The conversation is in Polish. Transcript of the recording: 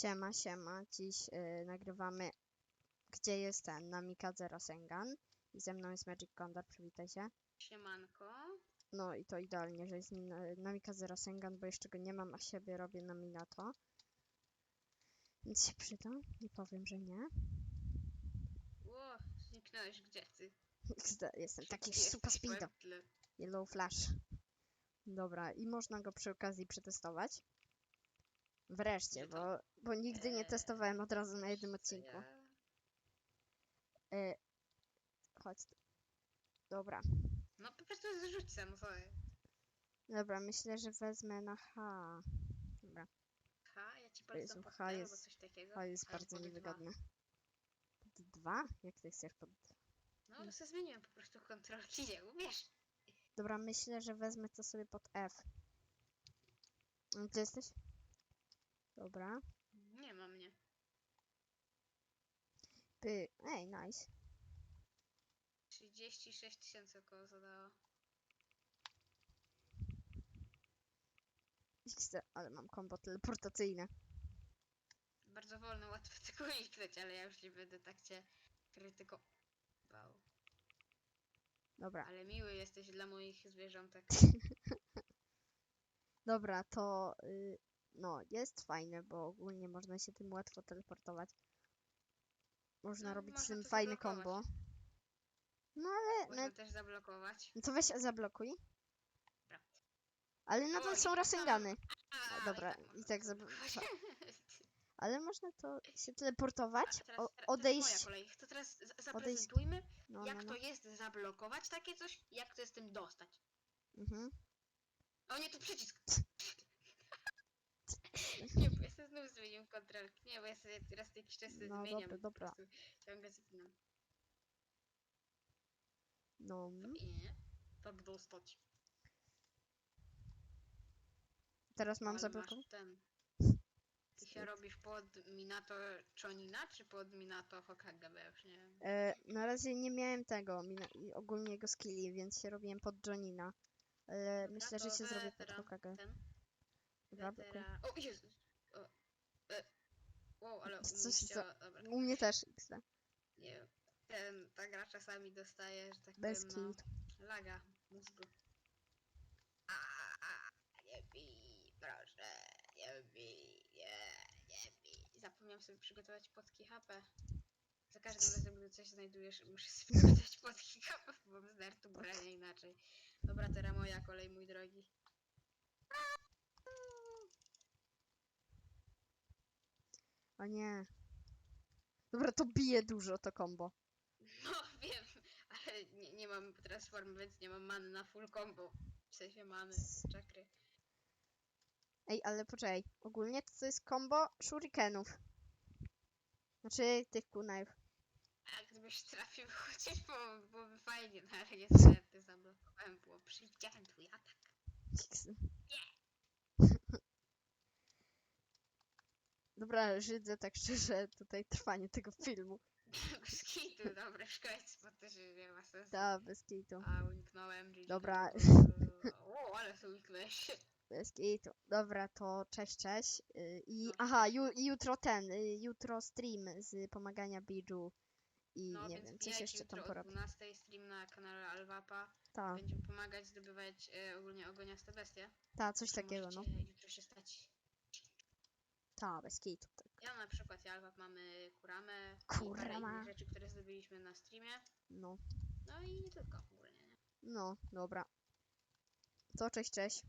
Siema, siema. Dziś y, nagrywamy Gdzie jest ten? Namikaze Rasengan. I ze mną jest Magic Condor, przywitaj się. Siemanko. No i to idealnie, że jest nim na- Namikaze Rasengan, bo jeszcze go nie mam, a siebie robię na Minato. Więc się przyda. Nie powiem, że nie. Ło, zniknąłeś gdzie ty? Jestem taki Jesteś super speedo. Yellow Flash. Dobra, i można go przy okazji przetestować. Wreszcie, bo, bo nigdy nie testowałem od razu na jednym odcinku. E, chodź. tu. Dobra. No po prostu zrzuć sam sobie. Dobra, myślę, że wezmę na H. Dobra, H, ja ci Jezu, polecam pod H L jest- coś takiego. H jest albo bardzo pod dwa. niewygodne. Pod dwa? Jak ty chcesz pod... No ale sobie zmieniłem po prostu kontrolki, nie umiesz. Dobra, myślę, że wezmę to sobie pod F. No, Gdzie jesteś? Dobra. Nie ma mnie. Py. Ej, nice. 36 tysięcy około zadało. XD, ale mam kombo teleportacyjne. Bardzo wolno, łatwo tego uniknąć, ale ja już nie będę tak cię krytykował. Dobra. Ale miły jesteś dla moich zwierzątek. Dobra, to y, no, jest fajne, bo ogólnie można się tym łatwo teleportować. Można No, robić z można tym to fajne zablokować. kombo. No ale, Można no, też zablokować. no to weź zablokuj. Dobra. Ale O, nadal i są tam- Rasengany. A, dobra, można i tak to zablo- zablokować. Ale można to się teleportować, teraz, o, teraz To odejść. moja kolej. To teraz za- zaprezentujmy, No, jak no, to no. jest zablokować takie coś, jak to jest tym dostać. Mhm. O nie, tu przycisk! nie, bo ja sobie znów zmieniłem kontrolkę. Nie, bo ja sobie teraz jakiś czas No, zmieniam. dobra, po dobra. prostu Ciągle zapinam. No, nie, tak dostać. teraz mam Ale zablokować. masz ten. Ty się robisz pod Minato Chonina, czy pod Minato Hokage, bo ja już nie wiem. E, na razie nie miałem tego, mina- i ogólnie jego skilli, więc się robiłem pod Jonina. Ale myślę, że się zrobię pod Hokage. Ten, Dobra, wetera... O, Jezus! U Co mnie chciała... Dobra, U mnie też XD. nie wiem. Ten, ta gra czasami dostaje, że tak Bez powiem, no, kit. laga mózgu. A, a, nie bij, proszę, nie bij, nie, nie bij. Zapomniałem sobie przygotować podki HP. Za każdym razem, gdy coś znajdujesz, muszę sobie przygotować podki HP, bo z nertu brania inaczej. Dobra, teraz moja kolej, mój drogi. A nie. Dobra, to bije dużo to combo. No, wiem, ale nie, nie mam transformy, więc nie mam many na full combo. W sensie many, czakry. Ej, ale poczekaj. Ogólnie to, to jest combo shurikenów. Znaczy tych kunajów. A gdybyś trafił chociaż, było, byłoby fajnie, no ale niestety zablokowałem, było przewidziałem twój atak. X. Dobra, żydzę tak szczerze tutaj trwanie tego filmu. Bez kitu, dobra, w końcu, bo to się nie ma sensu. Da, bez kitu. A, uniknąłem, GG. Dobra. O, ale tu uniknąłeś. Bez kitu. Dobra, to cześć, cześć. Y, I No, aha, ju, jutro ten, y, jutro stream z pomagania Biju. I No, nie więc wiem, coś wbijajcie jeszcze tam o porobię. 12 stream na kanale Alwapa. Ta, Będziemy pomagać zdobywać e, ogólnie ogoniaste bestie. ta, coś takiego, no. możecie Ta, bez kitu. Tak. Ja na przykład Alwap mamy kuramę i parę Kurama. innych rzeczy, które zdobyliśmy na streamie. No, No i nie tylko ogólnie, nie? no, dobra. To cześć, cześć.